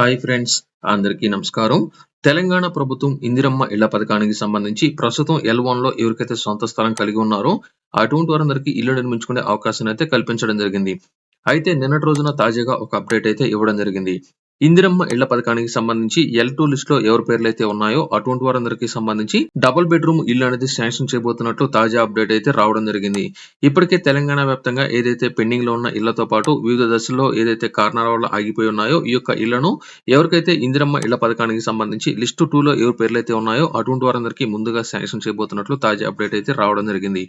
Hi friends అందరికీ నమస్కారం. తెలంగాణ ప్రభుత్వం ఇందిరమ్మ ఇళ్ళ పథకానికి సంబంధించి ప్రస్తుతం ఎల్ వన్లో ఎవరికైతే సొంత స్థలం కలిగి ఉన్నారో అటువంటి వారందరికీ ఇల్లు నిర్మించుకునే అవకాశాన్ని అయితే కల్పించడం జరిగింది. అయితే నిన్నటి రోజున తాజాగా ఒక అప్డేట్ అయితే ఇవ్వడం జరిగింది. ఇందిరమ్మ ఇళ్ళ పథకానికి సంబంధించి ఎల్ టూ లిస్ట్లో ఎవరి పేర్లు అయితే ఉన్నాయో అటువంటి వారందరికీ సంబంధించి డబుల్ బెడ్రూమ్ ఇల్లు అనేది శాంక్షన్ చేయబోతున్నట్లు తాజా అప్డేట్ అయితే రావడం జరిగింది. ఇప్పటికే తెలంగాణ వ్యాప్తంగా ఏదైతే పెండింగ్లో ఉన్న ఇళ్ళతో పాటు వివిధ దశల్లో ఏదైతే కారణాల వల్ల ఆగిపోయి ఉన్నాయో ఈ యొక్క ఇళ్ళను ఎవరికైతే ఇందిరమ్మ ఇళ్ళ పథకానికి సంబంధించి లిస్టు టూ లో ఎవరి పేర్లు అయితే ఉన్నాయో అటువంటి వారందరికీ ముందుగా శాంక్షన్ చేయబోతున్నట్లు తాజా అప్డేట్ అయితే రావడం జరిగింది.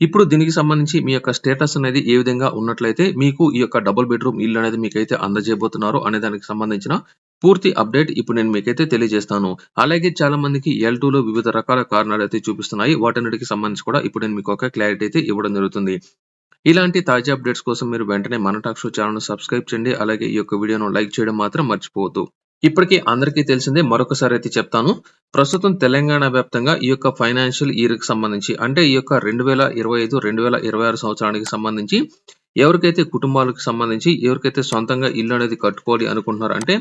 ఇప్పుడు దీనికి సంబంధించి మీ యొక్క స్టేటస్ అనేది ఏ విధంగా ఉన్నట్లయితే మీకు ఈ యొక్క డబుల్ బెడ్రూమ్ ఇల్లు అనేది మీకైతే అందజేయబోతున్నారు అనే దానికి సంబంధించిన పూర్తి అప్డేట్ ఇప్పుడు నేను మీకైతే తెలియజేస్తాను. అలాగే చాలా మందికి ఎల్లో వివిధ రకాల కారణాలు అయితే చూపిస్తున్నాయి. వాటన్నిటికి సంబంధించి కూడా ఇప్పుడు నేను మీకు ఒక క్లారిటీ అయితే ఇవ్వడం జరుగుతుంది. ఇలాంటి తాజా అప్డేట్స్ కోసం మీరు వెంటనే మన టాక్ షో ఛానల్ సబ్స్క్రైబ్ చేయండి. అలాగే ఈ యొక్క వీడియోను లైక్ చేయడం మాత్రం మర్చిపోవద్దు. ఇప్పటికీ అందరికీ తెలిసిందే మరొకసారి అయితే చెప్తాను. ప్రస్తుతం తెలంగాణ వ్యాప్తంగా ఈ యొక్క ఫైనాన్షియల్ ఇయర్కి సంబంధించి అంటే ఈ యొక్క రెండు వేల ఇరవై ఐదు రెండు వేల ఇరవై ఆరు సంవత్సరానికి సంబంధించి ఎవరికైతే కుటుంబాలకు సంబంధించి ఎవరికైతే సొంతంగా ఇల్లు అనేది కట్టుకోవాలి అనుకుంటున్నారో అంటే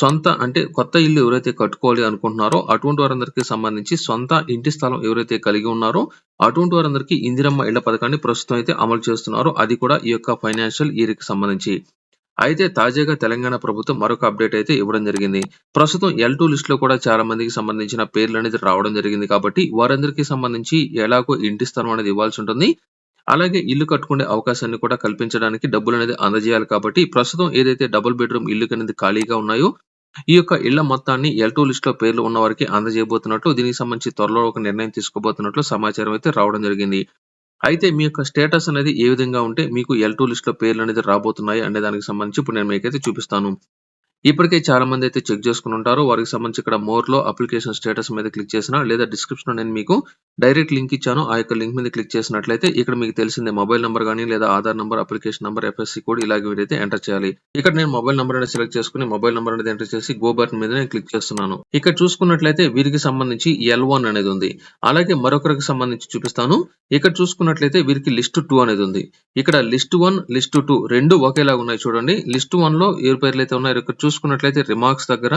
సొంత అంటే కొత్త ఇల్లు ఎవరైతే కట్టుకోవాలి అనుకుంటున్నారో అటువంటి వారందరికీ సంబంధించి సొంత ఇంటి స్థలం ఎవరైతే కలిగి ఉన్నారో అటువంటి వారందరికీ ఇందిరమ్మ ఇళ్ళ పథకాన్ని ప్రస్తుతం అయితే అమలు చేస్తున్నారు. అది కూడా ఈ యొక్క ఫైనాన్షియల్ ఇయర్కి సంబంధించి. అయితే తాజాగా తెలంగాణ ప్రభుత్వం మరొక అప్డేట్ అయితే ఇవ్వడం జరిగింది. ప్రస్తుతం ఎల్ టూ లిస్ట్లో కూడా చాలా మందికి సంబంధించిన పేర్లు అనేది రావడం జరిగింది కాబట్టి వారందరికీ సంబంధించి ఎలాగో ఇంటి స్థలం అనేది ఇవ్వాల్సి ఉంటుంది. అలాగే ఇల్లు కట్టుకునే అవకాశాన్ని కూడా కల్పించడానికి డబ్బులు అనేది అందజేయాలి కాబట్టి ప్రస్తుతం ఏదైతే డబుల్ బెడ్రూమ్ ఇల్లు అనేది ఖాళీగా ఉన్నాయో ఈ యొక్క ఇళ్ళ మొత్తాన్ని ఎల్ టూ లిస్ట్లో పేర్లు ఉన్న వారికి అందజేయబోతున్నట్లు దీనికి సంబంధించి త్వరలో ఒక నిర్ణయం తీసుకోబోతున్నట్లు సమాచారం అయితే రావడం జరిగింది. అయితే మీ యొక్క స్టేటస్ అనేది ఏ విధంగా ఉంటే మీకు ఎల్ టూ లిస్ట్లో పేర్లు అనేది రాబోతున్నాయి అనే దానికి సంబంధించి ఇప్పుడు నేను మీకైతే చూపిస్తాను. ఇప్పటికే చాలా మంది అయితే చెక్ చేసుకుని ఉంటారు. వారికి సంబంధించి ఇక్కడ మోర్లో అప్లికేషన్ స్టేటస్ మీద క్లిక్ చేసిన లేదా డిస్క్రిప్షన్ నేను మీకు డైరెక్ట్ లింక్ ఇచ్చాను. ఆ యొక్క లింక్ మీద క్లిక్ చేసినట్లయితే ఇక్కడ మీకు తెలిసిందే మొబైల్ నంబర్ కానీ లేదా Aadhaar number application number FSC code ఇలాగే వీరైతే ఎంటర్ చేయాలి. ఇక్కడ నేను మొబైల్ నంబర్ అనేది సెలెక్ట్ చేసుకుని మొబైల్ నంబర్ అనేది ఎంటర్ చేసి గో బటన్ మీద నేను క్లిక్ చేస్తున్నాను. ఇక్కడ చూసుకున్నట్లయితే వీరికి సంబంధించి ఎల్ వన్ అనేది ఉంది. అలాగే మరొకరికి సంబంధించి చూపిస్తాను. ఇక్కడ చూసుకున్నట్లయితే వీరికి లిస్ట్ టూ అనేది ఉంది. ఇక్కడ లిస్ట్ వన్ లిస్ట్ టూ రెండు ఒకేలాగా ఉన్నాయి చూడండి. లిస్ట్ వన్లో ఏ పేర్లు అయితే ఉన్నాయో. ఇక్కడ చూసుకున్నట్లయితే రిమార్క్స్ దగ్గర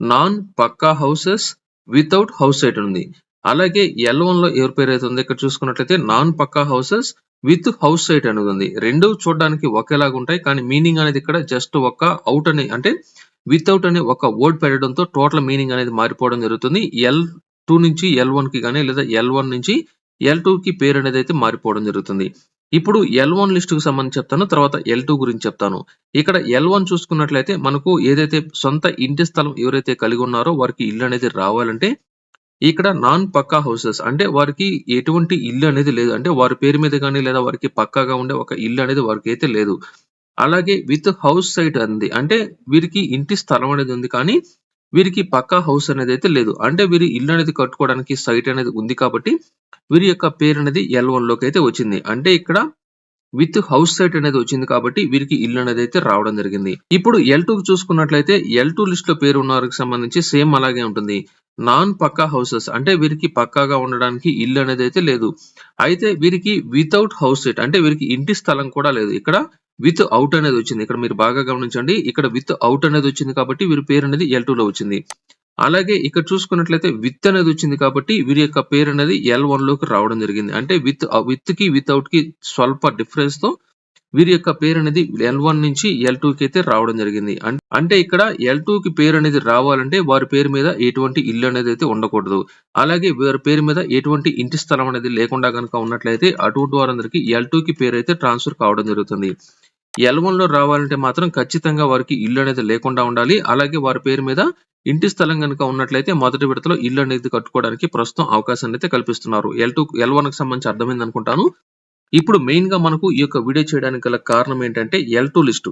non pucca houses without house site ఉంది. అలాగే ఎల్ వన్లో ఎవరి పేరు అయితే ఉంది ఇక్కడ చూసుకున్నట్లయితే non pucca houses with house site అనేది ఉంది. రెండు చూడడానికి ఒకేలాగా ఉంటాయి కానీ మీనింగ్ అనేది ఇక్కడ జస్ట్ ఒక అవుట్ అని అంటే వితౌట్ అనే ఒక వర్డ్ పెట్టడంతో టోటల్ మీనింగ్ అనేది మారిపోవడం జరుగుతుంది. ఎల్ టూ నుంచి ఎల్ వన్కి కానీ లేదా ఎల్ వన్ నుంచి ఎల్ టూ కి పేరు అనేది అయితే మారిపోవడం జరుగుతుంది. ఇప్పుడు ఎల్ వన్ లిస్టుకు సంబంధించి చెప్తాను తర్వాత ఎల్ టూ గురించి చెప్తాను. ఇక్కడ ఎల్ వన్ చూసుకున్నట్లయితే మనకు ఏదైతే సొంత ఇంటి స్థలం ఎవరైతే కలిగి ఉన్నారో వారికి ఇల్లు అనేది రావాలంటే ఇక్కడ నాన్ పక్కా హౌసెస్ అంటే వారికి ఎటువంటి ఇల్లు అనేది లేదు. అంటే వారి పేరు మీద కానీ లేదా వారికి పక్కాగా ఉండే ఒక ఇల్లు అనేది వారికి అయితే లేదు. అలాగే విత్ హౌస్ సైట్ అంది అంటే వీరికి ఇంటి స్థలం అనేది ఉంది కానీ వీరికి పక్కా హౌస్ అనేది అయితే లేదు. అంటే వీరి ఇల్లు అనేది కట్టుకోవడానికి సైట్ అనేది ఉంది కాబట్టి వీరి యొక్క పేరు అనేది ఎల్ వన్లోకి అయితే వచ్చింది. అంటే ఇక్కడ విత్ హౌస్ సైట్ అనేది వచ్చింది కాబట్టి వీరికి ఇల్లు అనేది అయితే రావడం జరిగింది. ఇప్పుడు ఎల్ టూ చూసుకున్నట్లయితే ఎల్ టూ లిస్ట్లో పేరు ఉన్న వారికి సంబంధించి సేమ్ అలాగే ఉంటుంది. నాన్ పక్కా హౌసెస్ అంటే వీరికి పక్కాగా ఉండడానికి ఇల్లు అనేది అయితే లేదు. అయితే వీరికి వితౌట్ హౌస్ సైట్ అంటే వీరికి ఇంటి స్థలం కూడా లేదు. ఇక్కడ విత్ అవుట్ అనేది వచ్చింది. ఇక్కడ మీరు బాగా గమనించండి. ఇక్కడ విత్ అవుట్ అనేది వచ్చింది కాబట్టి వీరి పేరు అనేది ఎల్లో వచ్చింది. అలాగే ఇక్కడ చూసుకున్నట్లయితే విత్ అనేది వచ్చింది కాబట్టి వీరి యొక్క పేరు అనేది ఎల్ వన్లోకి రావడం జరిగింది. అంటే విత్ విత్కి విత్ అవుట్కి స్వల్ప డిఫరెన్స్తో వీరి యొక్క పేరు అనేది ఎల్ వన్ నుంచి ఎల్ టూ కి అయితే రావడం జరిగింది. అంటే ఇక్కడ ఎల్ టూ కి పేరు అనేది రావాలంటే వారి పేరు మీద ఎటువంటి ఇల్లు అనేది అయితే ఉండకూడదు. అలాగే వారి పేరు మీద ఎటువంటి ఇంటి స్థలం అనేది లేకుండా కనుక ఉన్నట్లయితే అటువంటి వారందరికీ ఎల్ టూ కి పేరు అయితే ట్రాన్స్ఫర్ కావడం జరుగుతుంది. ఎల్ వన్లో రావాలంటే మాత్రం ఖచ్చితంగా వారికి ఇల్లు అనేది లేకుండా ఉండాలి. అలాగే వారి పేరు మీద ఇంటి స్థలం కనుక ఉన్నట్లయితే మొదటి విడతలో ఇల్లు అనేది కట్టుకోవడానికి ప్రస్తుతం అవకాశాన్ని అయితే కల్పిస్తున్నారు. ఎల్ టూ ఎల్ వన్కి సంబంధించి అర్థమైంది అనుకుంటాను. ఇప్పుడు మెయిన్గా మనకు ఈ యొక్క వీడియో చేయడానికి గల కారణం ఏంటంటే ఎల్ టూ లిస్టు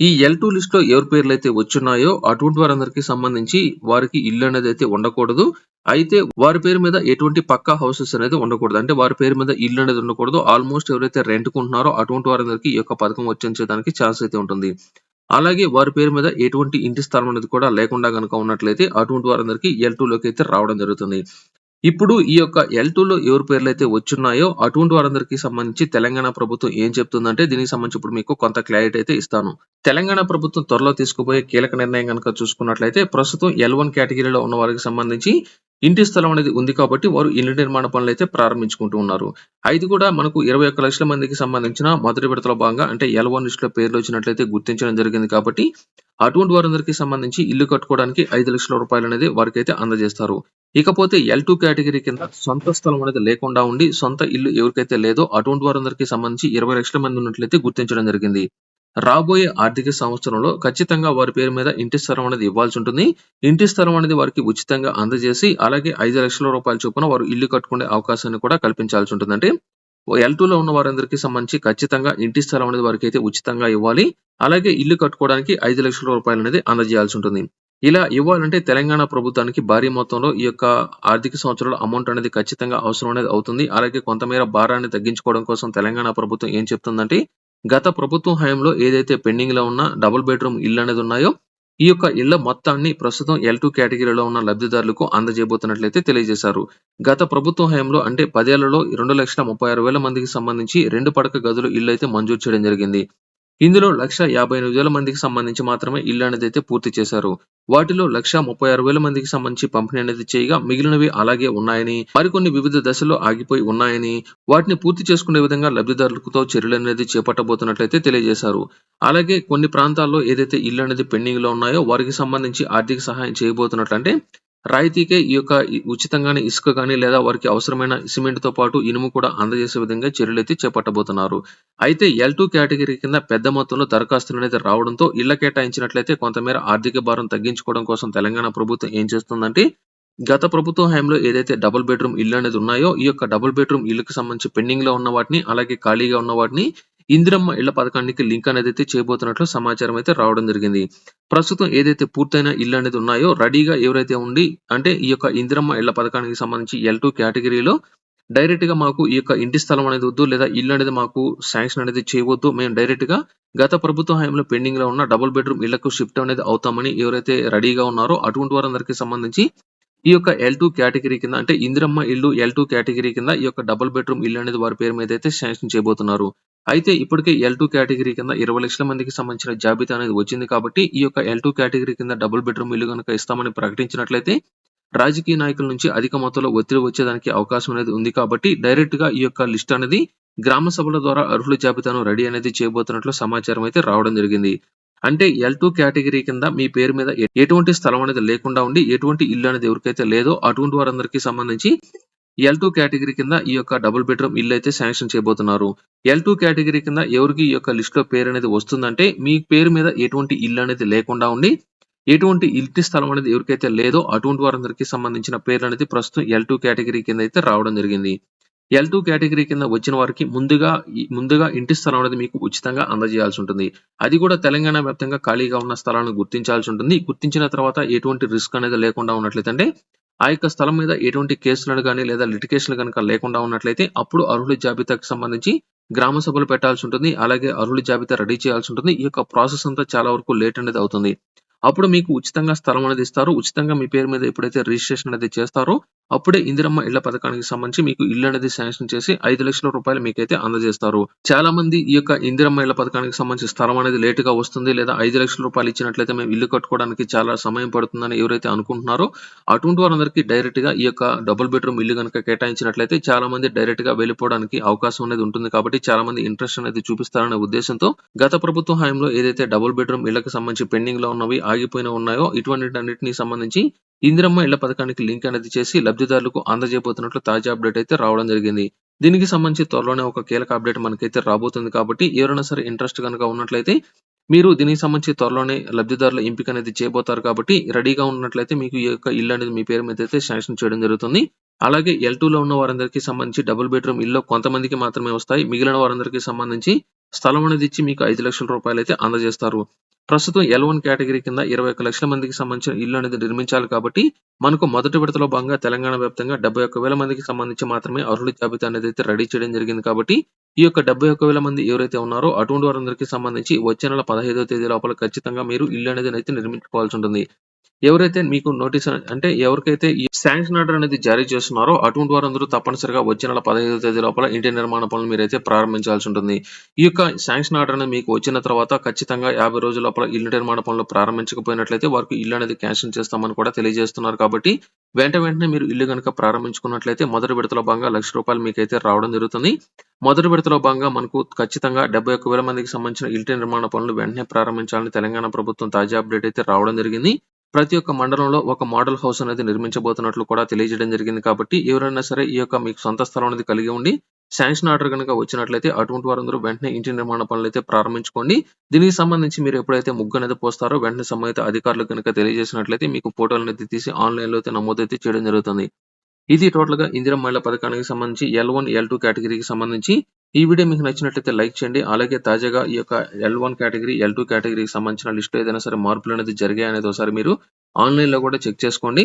ఈ ఎల్ టూ లిస్ట్లో ఎవరి పేర్లు అయితే వచ్చున్నాయో అటువంటి వారందరికీ సంబంధించి వారికి ఇల్లు అనేది అయితే ఉండకూడదు. అయితే వారి పేరు మీద ఎటువంటి పక్కా హౌసెస్ అనేది ఉండకూడదు. అంటే వారి పేరు మీద ఇల్లు అనేది ఉండకూడదు. ఆల్మోస్ట్ ఎవరైతే రెంట్కుంటున్నారో అటువంటి వారందరికీ ఈ యొక్క పథకం వచ్చేదానికి ఛాన్స్ అయితే ఉంటుంది. అలాగే వారి పేరు మీద ఎటువంటి ఇంటి స్థలం అనేది కూడా లేకుండా కనుక ఉన్నట్లయితే అటువంటి వారందరికీ ఎల్ టూ లోకి అయితే రావడం జరుగుతుంది. ఇప్పుడు ఈ యొక్క ఎల్లో ఎవరి పేర్లు అయితే వచ్చున్నాయో అటువంటి వారందరికీ సంబంధించి తెలంగాణ ప్రభుత్వం ఏం చెప్తుందంటే దీనికి సంబంధించి ఇప్పుడు మీకు కొంత క్లారిటీ అయితే ఇస్తాను. తెలంగాణ ప్రభుత్వం త్వరలో తీసుకుపోయే కీలక నిర్ణయం కనుక చూసుకున్నట్లయితే ప్రస్తుతం ఎల్ వన్ కేటగిరీలో ఉన్న వారికి సంబంధించి ఇంటి స్థలం అనేది ఉంది కాబట్టి వారు ఇల్లు నిర్మాణ పనులైతే ప్రారంభించుకుంటూ ఉన్నారు. అయితే కూడా మనకు 21 లక్షల మందికి సంబంధించిన మొదటి విడతలో భాగంగా అంటే ఎల్ వన్ లిస్ట్‌లో పేర్లు వచ్చినట్లయితే గుర్తించడం జరిగింది కాబట్టి అటువంటి వారందరికీ సంబంధించి ఇల్లు కట్టుకోవడానికి ఐదు లక్షల రూపాయలు అనేది వారికి అయితే అందజేస్తారు. ఇకపోతే ఎల్ కేటగిరీ కింద సొంత స్థలం అనేది లేకుండా ఉండి సొంత ఇల్లు ఎవరికైతే లేదో అటువంటి వారందరికీ సంబంధించి 20 లక్షల మంది ఉన్నట్లయితే గుర్తించడం జరిగింది. రాబోయే ఆర్థిక సంవత్సరంలో ఖచ్చితంగా వారి పేరు మీద ఇంటి స్థలం అనేది ఇవ్వాల్సి ఉంటుంది. ఇంటి స్థలం అనేది వారికి ఉచితంగా అందజేసి అలాగే ఐదు లక్షల రూపాయల చొప్పున వారు ఇల్లు కట్టుకునే అవకాశాన్ని కూడా కల్పించాల్సి ఉంటుంది. ఎల్లో ఉన్న వారందరికీ సంబంధించి ఖచ్చితంగా ఇంటి స్థలం అనేది వారికి అయితే ఉచితంగా ఇవ్వాలి. అలాగే ఇల్లు కట్టుకోవడానికి ఐదు లక్షల రూపాయలు అనేది అందజేయాల్సి ఉంటుంది. ఇలా ఇవ్వాలంటే తెలంగాణ ప్రభుత్వానికి భారీ మొత్తంలో ఈ యొక్క ఆర్థిక సంవత్సరంలో అమౌంట్ అనేది ఖచ్చితంగా అవసరం అనేది అవుతుంది. అలాగే కొంతమేర భారాన్ని తగ్గించుకోవడం కోసం తెలంగాణ ప్రభుత్వం ఏం చెప్తుందంటే గత ప్రభుత్వం హయాంలో ఏదైతే పెండింగ్‌లో ఉన్న డబుల్ బెడ్‌రూమ్ ఇల్లు అనేది ఉన్నాయో ఈ యొక్క ఇళ్ళ మొత్తాన్ని ప్రస్తుతం ఎల్ కేటగిరీలో ఉన్న లబ్ధిదారులకు అందజేయబోతున్నట్లయితే తెలియజేశారు. గత ప్రభుత్వ హయాంలో అంటే పదేళ్ళలో 2,36,000 మందికి సంబంధించి రెండు పడక గదులు ఇల్లు ఇళ్ళయితే మంజూరు చేయడం జరిగింది. ఇందులో 1,58,000 మందికి సంబంధించి మాత్రమే ఇల్లు అనేది అయితే పూర్తి చేశారు. వాటిలో 1,36,000 మందికి సంబంధించి పంపిణీ అనేది చేయగా మిగిలినవి అలాగే ఉన్నాయని, మరికొన్ని వివిధ దశల్లో ఆగిపోయి ఉన్నాయని, వాటిని పూర్తి చేసుకునే విధంగా లబ్ధిదారులతో చర్యలు అనేది చేపట్టబోతున్నట్లయితే తెలియజేశారు. అలాగే కొన్ని ప్రాంతాల్లో ఏదైతే ఇల్లు అనేది పెండింగ్లో ఉన్నాయో వారికి సంబంధించి ఆర్థిక సహాయం చేయబోతున్నట్లు అంటే రాయితీకే ఈ యొక్క ఉచితంగానే ఇసుక కానీ లేదా వారికి అవసరమైన సిమెంట్‌తో పాటు ఇనుము కూడా అందజేసే విధంగా చర్యలైతే చేపట్టబోతున్నారు. అయితే ఎల్ కేటగిరీ కింద పెద్ద మొత్తంలో దరఖాస్తులనేది రావడంతో ఇళ్ళ కేటాయించినట్లయితే కొంతమేర ఆర్థిక భారం తగ్గించుకోవడం కోసం తెలంగాణ ప్రభుత్వం ఏం చేస్తుందంటే గత ప్రభుత్వ హయాంలో ఏదైతే డబుల్ బెడ్‌రూమ్ ఇల్లు అనేది ఉన్నాయో ఈ యొక్క డబుల్ బెడ్‌రూమ్ ఇల్లుకి సంబంధించి పెండింగ్‌లో ఉన్న వాటిని అలాగే ఖాళీగా ఉన్న వాటిని ఇందిరమ్మ ఇళ్ళ పథకానికి లింక్ అనేది అయితే చేయబోతున్నట్లు సమాచారం అయితే రావడం జరిగింది. ప్రస్తుతం ఏదైతే పూర్తయిన ఇల్లు అనేది ఉన్నాయో రెడీగా ఎవరైతే ఉండి అంటే ఈ యొక్క ఇందిరమ్మ ఇళ్ళ పథకానికి సంబంధించి ఎల్ టూ కేటగిరీలో డైరెక్ట్గా మాకు ఈ యొక్క ఇంటి స్థలం అనేది వద్దు లేదా ఇల్లు అనేది మాకు శాంక్షన్ అనేది చేయవద్దు. మేము డైరెక్ట్గా గత ప్రభుత్వ హయాంలో పెండింగ్‌లో ఉన్న డబుల్ బెడ్‌రూమ్ ఇళ్ళకు షిఫ్ట్ అనేది అవుతామని ఎవరైతే రెడీగా ఉన్నారో అటువంటి వారందరికీ సంబంధించి ఈ యొక్క ఎల్ కేటగిరీ కింద అంటే ఇందిరమ్మ ఇల్లు ఎల్ టూ కేటగిరీ కింద ఈ యొక్క డబుల్ బెడ్‌రూమ్ ఇల్లు అనేది వారి పేరు మీద అయితే శాంక్షన్ చేయబోతున్నారు. అయితే ఇప్పటికే ఎల్ టూ కేటగిరీ కింద 20 లక్షల మందికి సంబంధించిన జాబితా అనేది వచ్చింది కాబట్టి ఈ యొక్క ఎల్ కేటగిరీ కింద డబుల్ బెడ్‌రూమ్ ఇల్లు కనుక ఇస్తామని ప్రకటించినట్లయితే రాజకీయ నాయకుల నుంచి అధిక మొత్తంలో ఒత్తిడి వచ్చేదానికి అవకాశం అనేది ఉంది కాబట్టి డైరెక్ట్గా ఈ యొక్క లిస్ట్ అనేది గ్రామ సభల ద్వారా అర్హుల జాబితాను రెడీ అనేది చేయబోతున్నట్లు సమాచారం అయితే రావడం జరిగింది. అంటే ఎల్ కేటగిరీ కింద మీ పేరు మీద ఎటువంటి స్థలం అనేది లేకుండా ఉండి ఎటువంటి ఇల్లు అనేది ఎవరికైతే లేదో అటువంటి వారందరికీ సంబంధించి ఎల్ కేటగిరీ కింద ఈ యొక్క డబుల్ బెడ్‌రూమ్ ఇల్లు అయితే శాంక్షన్ చేయబోతున్నారు. ఎల్ కేటగిరీ కింద ఎవరికి ఈ యొక్క లిస్ట్‌లో పేరు అనేది వస్తుందంటే మీ పేరు మీద ఎటువంటి ఇల్లు అనేది లేకుండా ఉండి ఎటువంటి ఇంటి స్థలం అనేది ఎవరికైతే లేదో అటువంటి వారందరికీ సంబంధించిన పేర్లు అనేది ప్రస్తుతం ఎల్ కేటగిరీ కింద అయితే రావడం జరిగింది. ఎల్ కేటగిరీ కింద వచ్చిన వారికి ముందుగా ముందుగా ఇంటి స్థలం అనేది మీకు ఉచితంగా అందజేయాల్సి ఉంటుంది. అది కూడా తెలంగాణ వ్యాప్తంగా ఖాళీగా ఉన్న స్థలాలను గుర్తించాల్సి ఉంటుంది. గుర్తించిన తర్వాత ఎటువంటి రిస్క్ అనేది లేకుండా ఉన్నట్లయితే ఆ యొక్క స్థలం మీద ఎటువంటి కేసులను కానీ లేదా లిటికేషన్లు కనుక లేకుండా ఉన్నట్లయితే అప్పుడు అర్హుల జాబితాకు సంబంధించి గ్రామ సభలు పెట్టాల్సి ఉంటుంది. అలాగే అర్హుల జాబితా రెడీ చేయాల్సి ఉంటుంది. ఈ యొక్క ప్రాసెస్ అంతా చాలా వరకు లేట్ అనేది అవుతుంది. అప్పుడు మీకు ఉచితంగా స్థలం అనేది ఇస్తారు. ఉచితంగా మీ పేరు మీద ఎప్పుడైతే రిజిస్ట్రేషన్ అనేది చేస్తారో అప్పుడే ఇందిరమ్మ ఇళ్ళ పథకానికి సంబంధించి మీకు ఇల్లు అనేది శాంక్షన్ చేసి ఐదు లక్షల రూపాయలు మీకైతే అందజేస్తారు. చాలా మంది ఈ యొక్క ఇందిరమ్మ ఇళ్ళ పథకానికి సంబంధించి స్థలం అనేది లేట్‌గా వస్తుంది లేదా ఐదు లక్షల రూపాయలు ఇచ్చినట్లయితే మేము ఇల్లు కట్టుకోవడానికి చాలా సమయం పడుతుందని ఎవరైతే అనుకుంటున్నారో అటువంటి వారందరికీ డైరెక్ట్గా ఈ యొక్క డబుల్ బెడ్‌రూమ్ ఇల్లు కనుక కేటాయించినట్లయితే చాలా మంది డైరెక్ట్గా వెళ్ళిపోవడానికి అవకాశం అనేది ఉంటుంది కాబట్టి చాలా మంది ఇంట్రెస్ట్ అనేది చూపిస్తారనే ఉద్దేశంతో గత ప్రభుత్వ హయాంలో ఏదైతే డబుల్ బెడ్‌రూమ్ ఇళ్ళకు సంబంధించి పెండింగ్లో ఉన్నవి ఆగిపోయినవి ఉన్నాయో ఇటువంటి ఇటువంటిటన్నిటిని సంబంధించి ఇందిరమ్మ ఇళ్ళ పథకానికి లింక్ అనేది చేసి లబ్ధిదారులకు అందజేయబోతున్నట్లు తాజా అప్డేట్ అయితే రావడం జరిగింది. దీనికి సంబంధించి త్వరలోనే ఒక కీలక అప్డేట్ మనకైతే రాబోతుంది కాబట్టి ఎవరైనా సరే ఇంట్రెస్ట్ కనుక ఉన్నట్లయితే మీరు దీనికి సంబంధించి త్వరలోనే లబ్ధిదారుల ఎంపిక అనేది చేయబోతారు కాబట్టి రెడీగా ఉన్నట్లయితే మీకు ఈ యొక్క ఇల్లు అనేది మీ పేరు మీద అయితే శాంక్షన్ చేయడం జరుగుతుంది. అలాగే ఎల్లో ఉన్న వారందరికీ సంబంధించి డబుల్ బెడ్‌రూమ్ ఇల్లు కొంతమందికి మాత్రమే వస్తాయి. మిగిలిన వారందరికీ సంబంధించి స్థలం అనేది ఇచ్చి మీకు ఐదు లక్షల రూపాయలు అయితే అందజేస్తారు. ప్రస్తుతం ఎల్ వన్ కేటగిరీ కింద 21 లక్షల మందికి సంబంధించిన ఇల్లు అనేది నిర్మించాలి కాబట్టి మనకు మొదటి విడతలో భాగంగా తెలంగాణ వ్యాప్తంగా 71,000 మందికి సంబంధించి మాత్రమే అర్హుల జాబితా అనేది అయితే రెడీ చేయడం జరిగింది కాబట్టి ఈ యొక్క 71,000 మంది ఎవరైతే ఉన్నారో అటువంటి వారందరికీ సంబంధించి వచ్చే నెల 15వ తేదీ లోపల ఖచ్చితంగా మీరు ఇల్లు అనేది అయితే నిర్మించుకోవాల్సి ఉంటుంది. ఎవరైతే మీకు నోటీస్ అంటే ఎవరికైతే ఈ శాంక్షన్ ఆర్డర్ అనేది జారీ చేస్తున్నారో అటువంటి వారందరూ తప్పనిసరిగా వచ్చే నెల 15వ తేదీ లోపల ఇంటి నిర్మాణ పనులు మీరైతే ప్రారంభించాల్సి ఉంటుంది. ఈ యొక్క శాంక్షన్ ఆర్డర్ అనేది మీకు వచ్చిన తర్వాత ఖచ్చితంగా 50 రోజుల లోపల ఇల్లు నిర్మాణ పనులు ప్రారంభించకపోయినట్లయితే వారికి ఇల్లు అనేది క్యాన్సిల్ చేస్తామని కూడా తెలియజేస్తున్నారు కాబట్టి వెంట వెంటనే మీరు ఇల్లు కనుక ప్రారంభించుకున్నట్లయితే మొదటి విడతలో భాగంగా రూ. 1,00,000 మీకైతే రావడం జరుగుతుంది. మొదటి విడతలో భాగంగా మనకు ఖచ్చితంగా 71,000 మందికి సంబంధించిన ఇంటి నిర్మాణ పనులు వెంటనే ప్రారంభించాలని తెలంగాణ ప్రభుత్వం తాజా అప్డేట్ అయితే రావడం జరిగింది. ప్రతి ఒక్క మండలంలో ఒక మోడల్ హౌస్ అనేది నిర్మించబోతున్నట్లు కూడా తెలియజేయడం జరిగింది కాబట్టి ఎవరైనా సరే ఈ యొక్క మీకు సొంత స్థలం అనేది కలిగి ఉండి శాంక్షన్ ఆర్డర్ కనుక వచ్చినట్లయితే అటువంటి వారందరూ వెంటనే ఇంటి నిర్మాణ పనులైతే ప్రారంభించుకోండి. దీనికి సంబంధించి మీరు ఎప్పుడైతే ముగ్గు అనేది పోస్తారో వెంటనే సంబంధిత అధికారులకు కనుక తెలియజేసినట్లయితే మీకు ఫోటోలు అనేది తీసి ఆన్‌లైన్‌లో అయితే నమోదైతే చేయడం జరుగుతుంది. ఇది టోటల్‌గా ఇందిరా మహిళా పథకానికి సంబంధించి ఎల్1, ఎల్2 కేటగిరీకి సంబంధించి ఈ వీడియో మీకు నచ్చినట్లయితే లైక్ చేయండి. అలాగే తాజాగా ఈ యొక్క ఎల్ వన్ కేటగిరీ, ఎల్2 కేటగిరీకి సంబంధించిన లిస్ట్‌లో ఏదైనా సరే మార్పులు అనేది అనేది ఒకసారి మీరు ఆన్‌లైన్‌లో కూడా చెక్ చేసుకోండి.